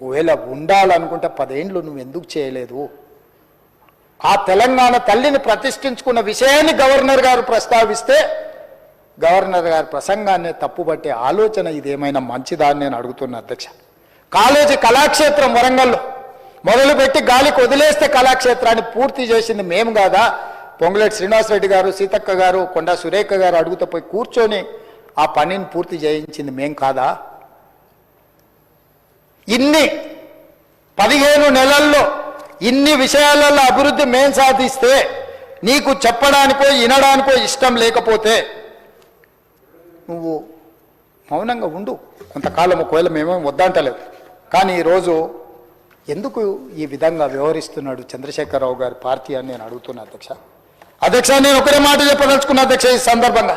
ఒకవేళ ఉండాలనుకుంటే పదేండ్లు నువ్వు ఎందుకు చేయలేదు? ఆ తెలంగాణ తల్లిని ప్రతిష్ఠించుకున్న విషయాన్ని గవర్నర్ గారు ప్రస్తావిస్తే గవర్నర్ గారి ప్రసంగాన్ని తప్పుబట్టే ఆలోచన ఇదేమైనా మంచిదా అని నేను అడుగుతున్నా అధ్యక్ష. కాలేజీ కళాక్షేత్రం వరంగల్లో మొదలుపెట్టి గాలికి వదిలేస్తే కళాక్షేత్రాన్ని పూర్తి చేసింది మేము కాదా? పొంగులేటి శ్రీనివాసరెడ్డి గారు సీతక్క గారు కొండా సురేఖ గారు అడుగుతూ పోయి కూర్చొని ఆ పనిని పూర్తి చేయించింది మేం కాదా? ఇన్ని పదిహేను నెలల్లో ఇన్ని విషయాలలో అభివృద్ధి మేం సాధిస్తే నీకు చెప్పడానికో వినడానికో ఇష్టం లేకపోతే నువ్వు మౌనంగా ఉండు. కొంతకాలం ఒకవేళ మేమేం వద్దంటలేదు. కానీ ఈరోజు ఎందుకు ఈ విధంగా వ్యవహరిస్తున్నాడు చంద్రశేఖరరావు గారి పార్టీ అని నేను అడుగుతున్నా అధ్యక్ష. అధ్యక్ష నేను ఒకరే మాట చెప్పదలుచుకున్నా అధ్యక్ష ఈ సందర్భంగా.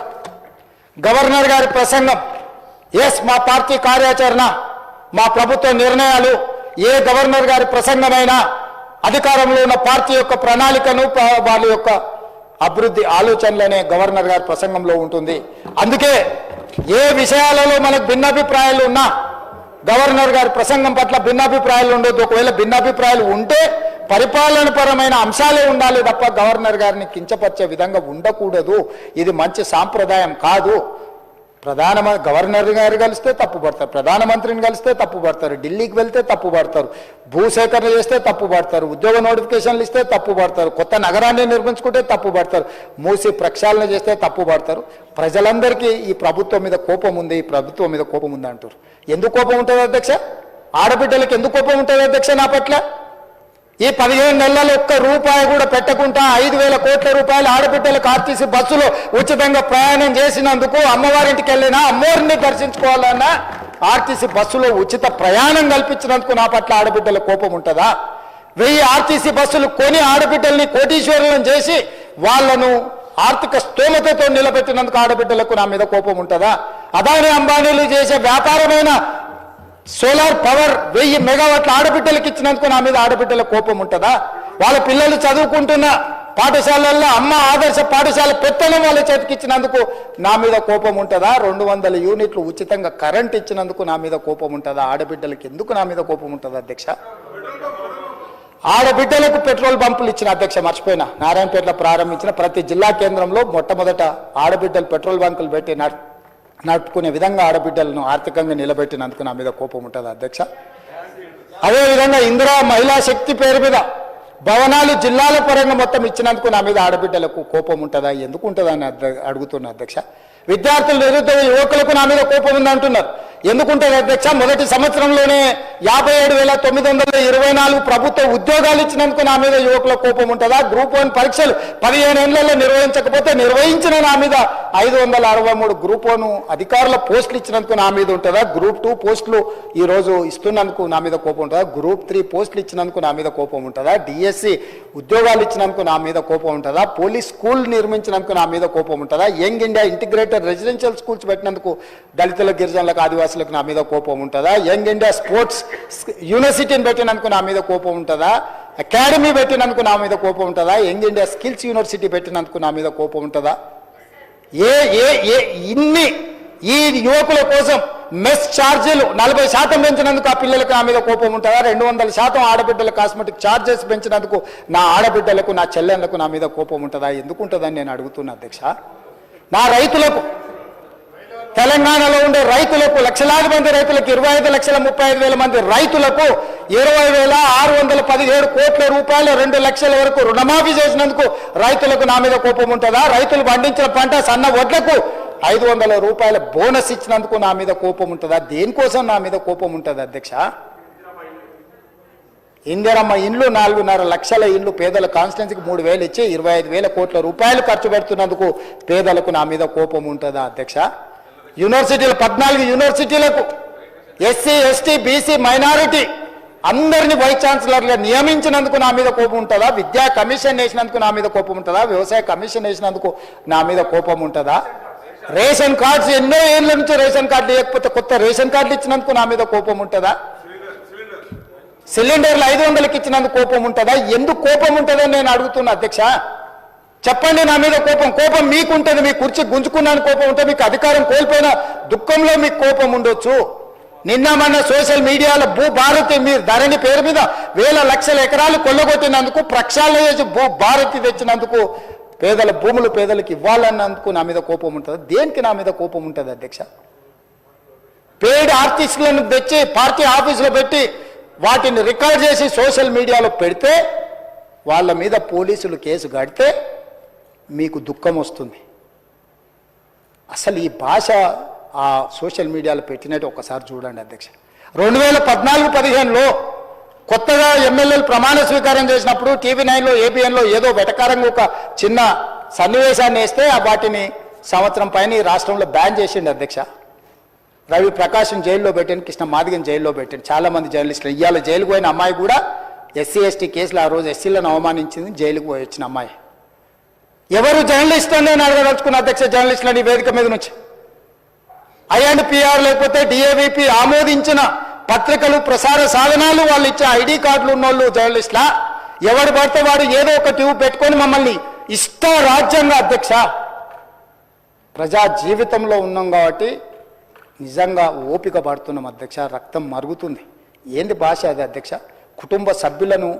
గవర్నర్ గారి ప్రసంగం ఎస్ మా పార్టీ కార్యాచరణ మా ప్రభుత్వ నిర్ణయాలు ఏ గవర్నర్ గారి ప్రసంగమైనా అధికారంలో ఉన్న పార్టీ యొక్క ప్రణాళికను వాళ్ళ యొక్క అభివృద్ధి ఆలోచనలనే గవర్నర్ గారి ప్రసంగంలో ఉంటుంది. అందుకే ఏ విషయాలలో మనకు భిన్నాభిప్రాయాలు ఉన్నా గవర్నర్ గారి ప్రసంగం పట్ల భిన్నాభిప్రాయాలు ఉండొద్దు. ఒకవేళ భిన్నాభిప్రాయాలు ఉంటే పరిపాలనపరమైన అంశాలే ఉండాలి తప్ప గవర్నర్ గారిని కించపరిచే విధంగా ఉండకూడదు. ఇది మంచి సాంప్రదాయం కాదు. ప్రధాన గవర్నర్ గారు కలిస్తే తప్పుపడతారు ప్రధానమంత్రిని కలిస్తే తప్పుపడతారు ఢిల్లీకి వెళ్తే తప్పుపడతారు భూసేకరణ చేస్తే తప్పుపడతారు ఉద్యోగ నోటిఫికేషన్లు ఇస్తే తప్పుపడతారు కొత్త నగరాన్ని నిర్మించుకుంటే తప్పుపడతారు మూసి ప్రక్షాళన చేస్తే తప్పు పడతారు. ప్రజలందరికీ ఈ ప్రభుత్వం మీద కోపం ఉంది ఈ ప్రభుత్వం మీద కోపం ఉంది అంటారు. ఎందుకు కోపం ఉంటుంది అధ్యక్ష? ఆడబిడ్డలకు ఎందుకు కోపం ఉంటుంది అధ్యక్ష నా పట్ల? ఈ పదిహేను నెలల ఒక్క రూపాయి కూడా పెట్టకుండా ఐదు వేల కోట్ల రూపాయలు ఆడబిడ్డలకు ఆర్టీసీ బస్సులో ఉచితంగా ప్రయాణం చేసినందుకు అమ్మవారింటికి వెళ్ళినా అమ్మవారిని దర్శించుకోవాలన్నా ఆర్టీసీ బస్సులో ఉచిత ప్రయాణం కల్పించినందుకు నా పట్ల ఆడబిడ్డల కోపం ఉంటుందా? వెయ్యి ఆర్టీసీ బస్సులు కొని ఆడబిడ్డల్ని కోటీశ్వరులను చేసి వాళ్ళను ఆర్థిక స్తోమతతో నిలబెట్టినందుకు ఆడబిడ్డలకు నా మీద కోపం ఉంటుందా? అదాని అంబానీలు చేసే వ్యాపారమైన సోలార్ పవర్ వెయ్యి మెగావాట్ల ఆడబిడ్డలకు ఇచ్చినందుకు నా మీద ఆడబిడ్డల కోపం ఉంటుందా? వాళ్ళ పిల్లలు చదువుకుంటున్న పాఠశాలల్లో అమ్మ ఆదర్శ పాఠశాల పెత్తనం వాళ్ళ చేతికి ఇచ్చినందుకు నా మీద కోపం ఉంటుందా? రెండు వందల యూనిట్లు ఉచితంగా కరెంట్ ఇచ్చినందుకు నా మీద కోపం ఉంటుందా? ఆడబిడ్డలకు ఎందుకు నా మీద కోపం ఉంటుందా అధ్యక్ష? ఆడబిడ్డలకు పెట్రోల్ బంపులు ఇచ్చిన అధ్యక్ష మర్చిపోయినా. నారాయణపేటలో ప్రారంభించిన ప్రతి జిల్లా కేంద్రంలో మొట్టమొదట ఆడబిడ్డలు పెట్రోల్ బంకులు పెట్టి నడుపుకునే విధంగా ఆడబిడ్డలను ఆర్థికంగా నిలబెట్టినందుకు నా మీద కోపం ఉంటుంది అధ్యక్ష? అదేవిధంగా ఇందిరా మహిళా శక్తి పేరు మీద భవనాలు జిల్లాల పరంగా మొత్తం ఇచ్చినందుకు నా మీద ఆడబిడ్డలకు కోపం ఉంటుందా ఎందుకు ఉంటుందా అని అడుగుతున్నా అధ్యక్ష. విద్యార్థులు నిరుద్యోగ యువకులకు నా మీద కోపం ఉంది ఎందుకుంటే అధ్యక్ష మొదటి సంవత్సరంలోనే యాభై ఏడు వేల తొమ్మిది వందల ఇరవై నాలుగు ప్రభుత్వ ఉద్యోగాలు ఇచ్చినందుకు నా మీద యువకుల కోపం ఉంటుందా? గ్రూప్ వన్ పరీక్షలు పదిహేను ఏళ్ళలో నిర్వహించకపోతే నిర్వహించిన నా మీద ఐదు వందల అరవై మూడు గ్రూప్ వన్ అధికారుల పోస్టులు ఇచ్చినందుకు నా మీద ఉంటుందా? గ్రూప్ టూ పోస్టులు ఈ రోజు ఇస్తున్నందుకు నా మీద కోపం ఉంటుందా? గ్రూప్ త్రీ పోస్టులు ఇచ్చినందుకు నా మీద కోపం ఉంటుందా? డిఎస్సి ఉద్యోగాలు ఇచ్చినందుకు నా మీద కోపం ఉంటుందా? పోలీస్ స్కూల్ నిర్మించినందుకు నా మీద కోపం ఉంటుందా? Young India integrated residential schools పెట్టినందుకు దళితుల గిరిజనులకు క్లాసులకు నా మీద కోపం ఉంటుందా? యంగ్ ఇండియా స్పోర్ట్స్ యూనివర్సిటీని పెట్టినందుకు నా మీద కోపం ఉంటుందా? అకాడమీ పెట్టినందుకు నా మీద కోపం ఉంటుందా? యంగ్ ఇండియా స్కిల్స్ యూనివర్సిటీ పెట్టినందుకు నా మీద కోపం ఉంటుందా? ఏ ఏ ఏ ఇన్ని ఈ యువకుల కోసం మెస్ ఛార్జీలు నలభై శాతం పెంచినందుకు ఆ పిల్లలకు నా మీద కోపం ఉంటుందా? రెండు వందల శాతం ఆడబిడ్డల కాస్మెటిక్ ఛార్జెస్ పెంచినందుకు నా ఆడబిడ్డలకు నా చెల్లెళ్ళకు నా మీద కోపం ఉంటుందా? ఎందుకు ఉంటుందని నేను అడుగుతున్నా అధ్యక్ష. నా రైతులకు తెలంగాణలో ఉండే రైతులకు లక్షలాది మంది రైతులకు ఇరవై ఐదు లక్షల ముప్పై ఐదు వేల మంది రైతులకు ఇరవై వేల ఆరు వందల పదిహేడు కోట్ల రూపాయలు రెండు లక్షల వరకు రుణమాఫీ చేసినందుకు రైతులకు నా మీద కోపం ఉంటుందా? రైతులు పండించిన పంట సన్న వడ్లకు ఐదు వందల రూపాయల బోనస్ ఇచ్చినందుకు నా మీద కోపం ఉంటుందా? దేనికోసం నా మీద కోపం ఉంటుంది అధ్యక్ష? ఇందిరమ్మ ఇండ్లు నాలుగున్నర లక్షల ఇండ్లు పేదల కాన్స్టిట్యున్సీకి మూడు వేలు ఇచ్చి ఇరవై ఐదు వేల కోట్ల రూపాయలు ఖర్చు పెడుతున్నందుకు పేదలకు నా మీద కోపం ఉంటుందా అధ్యక్ష? యూనివర్సిటీలు పద్నాలుగు యూనివర్సిటీలకు ఎస్సీ ఎస్టీ బీసీ మైనారిటీ అందరిని వైస్ ఛాన్సలర్గా నియమించినందుకు నా మీద కోపం ఉంటుందా? విద్యా కమిషన్ వేసినందుకు నా మీద కోపం ఉంటుందా? వ్యవసాయ కమిషన్ వేసినందుకు నా మీద కోపం ఉంటుందా? రేషన్ కార్డ్స్ ఎన్నో ఏళ్ళ నుంచి రేషన్ కార్డు లేకపోతే కొత్త రేషన్ కార్డులు ఇచ్చినందుకు నా మీద కోపం ఉంటుందా? సిలిండర్లు ఐదు వందలకి ఇచ్చినందుకు కోపం ఉంటుందా? ఎందుకు కోపం ఉంటుందని నేను అడుగుతున్నా అధ్యక్ష. చెప్పండి నా మీద కోపం. కోపం మీకు ఉంటుంది మీ కుర్చీ గుంజుకున్నాను కోపం ఉంటే మీకు అధికారం కోల్పోయిన దుఃఖంలో మీకు కోపం ఉండొచ్చు. నిన్న మన సోషల్ మీడియాలో భూ భారతి మీరు ధరణి పేరు మీద వేల లక్షల ఎకరాలు కొల్లగొట్టినందుకు ప్రక్షాళన చేసి భూ భారతి తెచ్చినందుకు పేదల భూములు పేదలకు ఇవ్వాలన్నందుకు నా మీద కోపం ఉంటుంది? దేనికి నా మీద కోపం ఉంటుంది అధ్యక్ష? పేడ్ ఆర్టిస్టులను తెచ్చి పార్టీ ఆఫీసులో పెట్టి వాటిని రికార్డ్ చేసి సోషల్ మీడియాలో పెడితే వాళ్ళ మీద పోలీసులు కేసు కడితే మీకు దుఃఖం వస్తుంది. అసలు ఈ భాష ఆ సోషల్ మీడియాలో పెట్టినట్టు ఒకసారి చూడండి అధ్యక్ష. రెండు వేల పద్నాలుగు పదిహేనులో కొత్తగా ఎమ్మెల్యేలు ప్రమాణ స్వీకారం చేసినప్పుడు టీవీ నైన్లో ఏబిఎన్లో ఏదో వెటకారంగా ఒక చిన్న సన్నివేశాన్ని వేస్తే ఆ వాటిని సంవత్సరం పైన ఈ రాష్ట్రంలో బ్యాన్ చేసిండు అధ్యక్ష. రవి ప్రకాశం జైల్లో పెట్టాను కృష్ణ మాదిగని జైల్లో పెట్టాను చాలామంది జర్నలిస్టులు ఇవాళ జైలుకు పోయిన అమ్మాయి కూడా ఎస్సీ ఎస్టీ కేసులు ఆ రోజు ఎస్సీలను అవమానించింది జైలుకు పోయి వచ్చిన అమ్మాయి. ఎవరు జర్నలిస్ట్ అని నేను అడగదలుచుకున్న అధ్యక్ష జర్నలిస్టులని ఈ వేదిక మీద నుంచి. ఐఎండ్పిఆర్ లేకపోతే డిఏవిపి ఆమోదించిన పత్రికలు ప్రసార సాధనాలు వాళ్ళు ఇచ్చే ఐడి కార్డులు ఉన్నోళ్ళు జర్నలిస్టులా? ఎవడు పడితే వాడు ఏదో ఒక ట్యూబ్ పెట్టుకొని మమ్మల్ని ఇష్ట రాజ్యాంగ అధ్యక్ష. ప్రజా జీవితంలో ఉన్నాం కాబట్టి నిజంగా ఓపిక పడుతున్నాం అధ్యక్ష రక్తం మరుగుతుంది. ఏంది భాష అది అధ్యక్ష? కుటుంబ సభ్యులను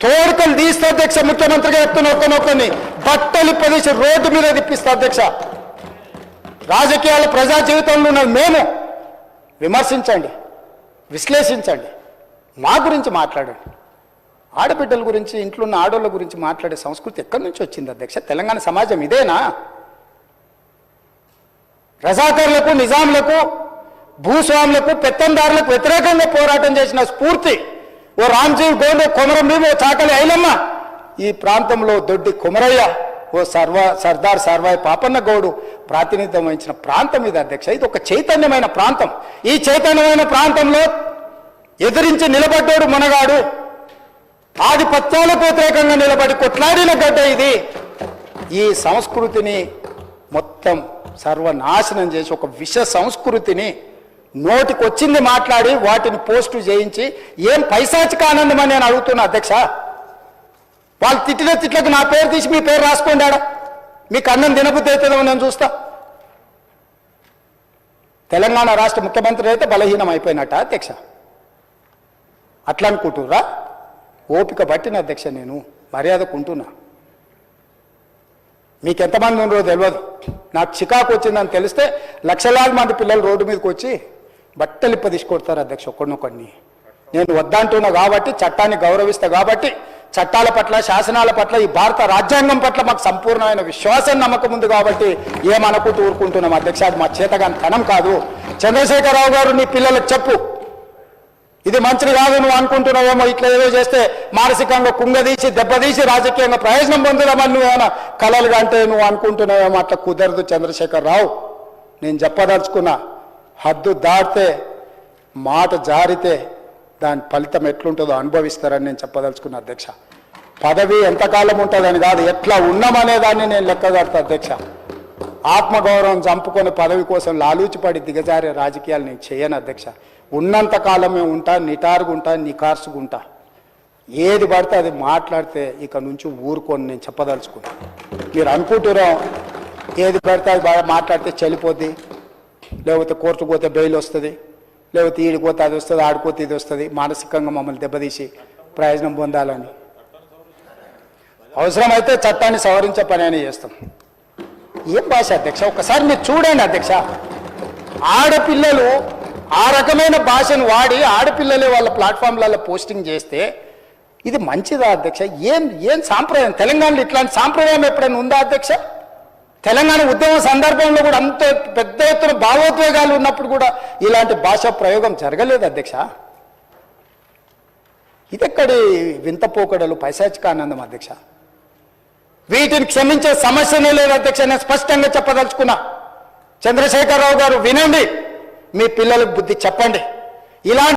తోడుకలు తీస్తే అధ్యక్ష ముఖ్యమంత్రిగా చెప్తున్న ఒక్కనొక్కని బట్టలు ప్రదేశం రోడ్డు మీద తిప్పిస్తా అధ్యక్ష. రాజకీయాల ప్రజా జీవితంలో ఉన్న మేము విమర్శించండి విశ్లేషించండి మా గురించి మాట్లాడండి. ఆడబిడ్డల గురించి ఇంట్లో ఉన్న ఆడోళ్ళ గురించి మాట్లాడే సంస్కృతి ఎక్కడి నుంచి వచ్చింది అధ్యక్ష? తెలంగాణ సమాజం ఇదేనా? రజాకర్లకు నిజాంలకు భూస్వాములకు పెత్తందారులకు వ్యతిరేకంగా పోరాటం చేసిన స్ఫూర్తి ఓ రామ్జీవ్ గోండు కొమరం భీమ్ ఓ చాకలి ఐలమ్మ ఈ ప్రాంతంలో దొడ్డి కుమరయ్య ఓ సర్వ సర్దార్ సర్వాయి పాపన్న గౌడు ప్రాతినిధ్యం వహించిన ప్రాంతం ఇది అధ్యక్ష. ఇది ఒక చైతన్యమైన ప్రాంతం. ఈ చైతన్యమైన ప్రాంతంలో ఎదిరించి నిలబడ్డాడు మునగాడు. ఆధిపత్యాలకు వ్యతిరేకంగా నిలబడి కొట్లాడిన గడ్డ ఇది. ఈ సంస్కృతిని మొత్తం సర్వనాశనం చేసి ఒక విష సంస్కృతిని నోటికొచ్చింది మాట్లాడి వాటిని పోస్టు చేయించి ఏం పైశాచిక ఆనందం అని నేను అడుగుతున్నా అధ్యక్ష? వాళ్ళు తిట్టిన తిట్లకు నా పేరు తీసి మీ పేరు రాసుకోండి ఆడ. మీకు అన్నం తినబుద్ధి అవుతుందో నేను చూస్తా. తెలంగాణ రాష్ట్ర ముఖ్యమంత్రి అయితే బలహీనం అయిపోయినట్ట అధ్యక్ష. అట్లా అనుకుంటుర్రా ఓపిక పట్టిన అధ్యక్ష నేను మర్యాదకుంటున్నా మీకు ఎంతమంది ఉన్నారో తెలియదు నాకు చికాకు వచ్చిందని తెలిస్తే లక్షలాది మంది పిల్లలు రోడ్డు మీదకి వచ్చి బట్టలు తీసుకొడతారు అధ్యక్ష ఒక్కడినొక్కడిని నేను వద్దంటున్నా కాబట్టి చట్టాన్ని గౌరవిస్తా కాబట్టి చట్టాల పట్ల శాసనాల పట్ల ఈ భారత రాజ్యాంగం పట్ల మాకు సంపూర్ణమైన విశ్వాసం నమ్మకం ఉంది కాబట్టి ఏమనకు తూరుకుంటున్నాం అధ్యక్ష. అది మా చేతగాని తనం కాదు. చంద్రశేఖరరావు గారు నీ పిల్లలకు చెప్పు. ఇది మంచిది కాదు నువ్వు అనుకుంటున్నావేమో ఇట్లా ఏదో చేస్తే మానసికంగా కుంగదీసి దెబ్బతీసి రాజకీయంగా ప్రయోజనం పొందుదామని నువ్వేమైనా కలలుగా అంటే నువ్వు అనుకుంటున్నావేమో అట్లా కుదరదు చంద్రశేఖర్ రావు నేను చెప్పదలుచుకున్నా. హద్దు దాటితే మాట జారితే దాని ఫలితం ఎట్లుంటుందో అనుభవిస్తారని నేను చెప్పదలుచుకున్న అధ్యక్ష. పదవి ఎంతకాలం ఉంటుందని కాదు ఎట్లా ఉన్నామనే దాన్ని నేను లెక్క కడతా అధ్యక్ష. ఆత్మగౌరవం చంపుకొని పదవి కోసం లాలూచిపడి దిగజారే రాజకీయాలు నేను చేయను అధ్యక్ష. ఉన్నంత కాలమే ఉంటా నిటారుగుంటా నికార్సుగుంటా ఏది పడితే అది మాట్లాడితే ఇక నుంచి ఊరుకొని నేను చెప్పదలుచుకున్నాను మీరు అనుకుంటున్నాం ఏది పడితే అది బాగా మాట్లాడితే చలిపోద్ది లేకపోతే కోర్టు పోతే బెయిల్ వస్తుంది లేకపోతే ఈడిపోతే అది వస్తుంది ఆడిపోతే ఇది వస్తుంది. మానసికంగా మమ్మల్ని దెబ్బతీసి ప్రయోజనం పొందాలని. అవసరమైతే చట్టాన్ని సవరించే పని అని చేస్తాం. ఏం భాష అధ్యక్ష? ఒకసారి మీరు చూడండి అధ్యక్ష. ఆడపిల్లలు ఆ రకమైన భాషను వాడి ఆడపిల్లలే వాళ్ళ ప్లాట్ఫామ్లలో పోస్టింగ్ చేస్తే ఇది మంచిదా అధ్యక్ష? ఏం ఏం సాంప్రదాయం? తెలంగాణలో ఇట్లాంటి సాంప్రదాయం ఎప్పుడైనా ఉందా అధ్యక్ష? తెలంగాణ ఉద్యమ సందర్భంలో కూడా అంత పెద్ద ఎత్తున భావోద్వేగాలు ఉన్నప్పుడు కూడా ఇలాంటి భాషా ప్రయోగం జరగలేదు అధ్యక్ష. ఇదెక్కడి వింత పోకడలు పైశాచికానందం అధ్యక్ష? వీటిని క్షమించే సమస్యనే లేదు అధ్యక్ష నేను స్పష్టంగా చెప్పదలుచుకున్నా. చంద్రశేఖరరావు గారు వినండి మీ పిల్లలకు బుద్ధి చెప్పండి. ఇలాంటి